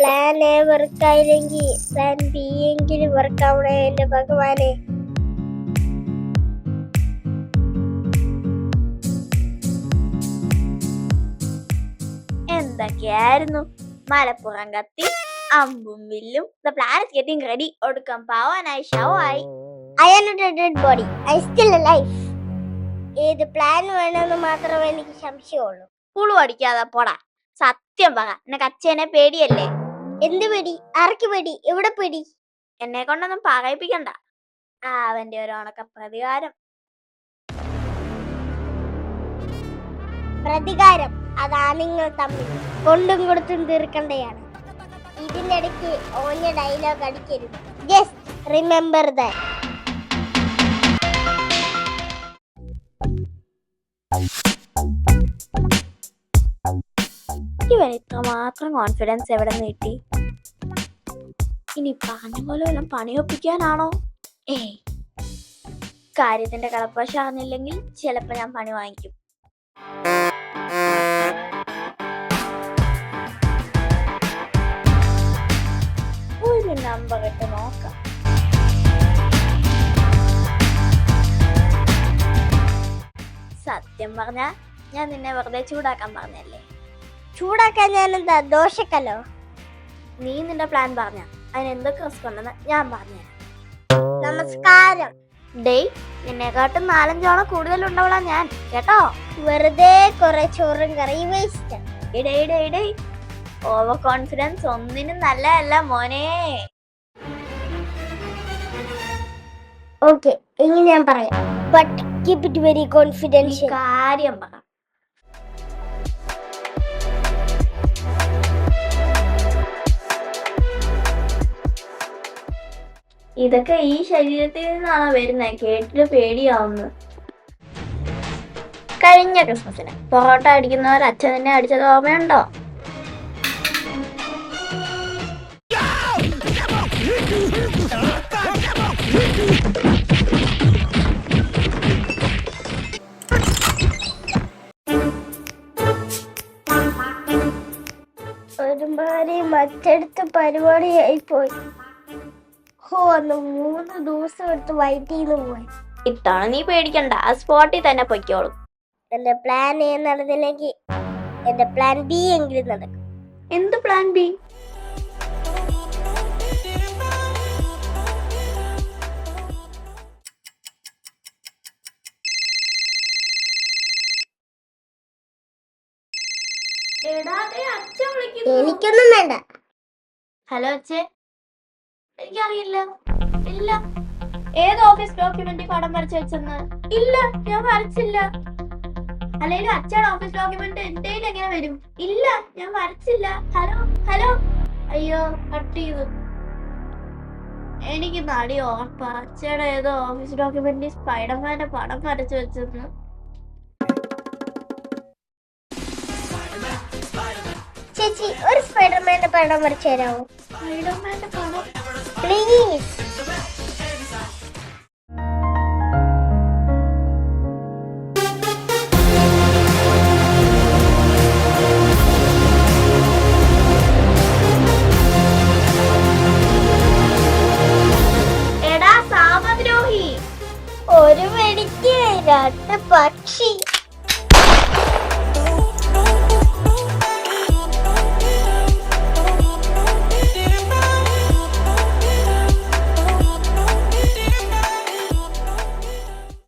Plan A വർക്കായില്ലെങ്കിൽ plan B എങ്കിലും work ആവണേ എന്റെ ഭഗവാനെ. എന്തൊക്കെയായിരുന്നു? മലപ്പുറം കത്തി അമ്പും വില്ലും ദ പ്ലാനറ്റ് ഗെറ്റിംഗ് റെഡി ഒടുക്കം പാവാനായി ഷവായി I am not a dead body I still a life ഏത് പ്ലാൻ വേണമെന്ന് മാത്രമേ എനിക്ക് സംശയമുള്ളൂ. പുളു അടിക്കാതെ പോടാ. സത്യം പറ. എന്നെ അച്ഛനെ പേടിയല്ലേ? എന്ത് പേടി? ആർക്ക് പേടി? എവിടെ പിടി? എന്നെ കൊണ്ടൊന്നും പറയിപ്പിക്കണ്ട ആ അവന്റെ ഒരു ഉണക്ക പ്രതികാരം. പ്രതികാരം അതാ നിങ്ങൾ തമ്മിൽ. കൊണ്ടും കൊടുത്തും തീർക്കേണ്ടതാണ് ഇതിനിടയ്ക്ക് ഓഞ്ഞ ഡയലോഗ് അടിക്കരുത്. ജസ്റ്റ് റിമെമ്പർ ദാറ്റ് ഇവൻ ഇത്രമാത്രം കോൺഫിഡൻസ് എവിടെ നിന്ന് കിട്ടി? ഇനി പറഞ്ഞ പോലെ വല്ലതും പണിയൊപ്പിക്കാനാണോ? ഏയ്. കാര്യത്തിന്റെ കളപ്പശ അറിഞ്ഞില്ലെങ്കിൽ ചിലപ്പോ ഞാൻ പണി വാങ്ങിക്കും. ഒരു നമ്പർ ഇട്ട് നോക്കാം. സത്യം പറഞ്ഞ ഞാൻ നിന്നെ വെറുതെ ചൂടാക്കാൻ പറഞ്ഞല്ലേ? ചൂടാക്കാൻ ഞാൻ എന്താ ദോഷക്കല്ലോ നീ നിന്റെ പ്ലാൻ പറഞ്ഞ? അതിന് എന്തൊക്കെ റിസ്ക് ഉണ്ടെന്ന് ഞാൻ പറഞ്ഞുതരാം. നമസ്കാരം. ഡേയ് നിന്നെക്കാട്ടും നാലഞ്ചോളം ഉണ്ടാവളാ ഞാൻ കേട്ടോ? വെറുതെ കുറെ ചോറും കറി വേസ്റ്റ്. ഇടേ ഇടേ ഓവർ കോൺഫിഡൻസ് ഒന്നിനും നല്ലതല്ല മോനെ. ഓക്കെ ഇനി ഞാൻ പറയാം. But keep it very confidential കാര്യം പറ. ഇതൊക്കെ ഈ ശരീരത്തിൽ നിന്നാണ് വരുന്നത് കേട്ടിട്ട് പേടിയാവുന്നു. കഴിഞ്ഞ ക്രിസ്മസിന് പൊറോട്ട അടിക്കുന്നവർ അച്ഛൻ തന്നെ അടിച്ചത് ഓർമ്മയുണ്ടോ? ഒരുമാതിരി മറ്റടുത്ത പരിപാടിയായി പോയി മൂന്ന് ദിവസം എടുത്ത് വൈറ്റിന്ന് പോയി. ഇത്തവണ നീ പേടിക്കണ്ട ആ സ്പോട്ടിൽ തന്നെ പൊയ്ക്കോളും. എന്റെ പ്ലാൻ എ നടന്നില്ലെങ്കിൽ എന്റെ പ്ലാൻ ബി എങ്കിലും നടക്കും. എന്ത് പ്ലാൻ ബി എനിക്കൊന്നും വേണ്ട. ഹലോ അച്ഛേ. എനിക്കറിയില്ല. ഇല്ല. ഏത് ഓഫീസ് ഡോക്യുമെന്റ് പടം വരച്ച് വെച്ചെന്ന്? ഇല്ല. ഞാൻ വരച്ചില്ല. അല്ലെങ്കിൽ അച്ഛൻ ഓഫീസ് ഡോക്യുമെന്റ് എന്റെ എങ്ങനെ വരും? ഇല്ല. ഞാൻ വരച്ചില്ല. ഹലോ? ഹലോ? അയ്യോ കട്ട് ചെയ്തു. എനിക്ക് നടി ഓർപ്പ. അച്ഛയുടെ ഏതോ ഓഫീസ് ഡോക്യുമെന്റ് സ്പൈഡർമാന്റെ പടം വരച്ചു വെച്ചെന്ന്. ചേച്ചി ഒരു സ്പൈഡർമാന്റെ പടം വരച്ചു തരാമോ? സ്പൈഡർമാന്റെ പടം പ്ലീസ് ഒരു വെടിക്ക് രണ്ട് പക്ഷി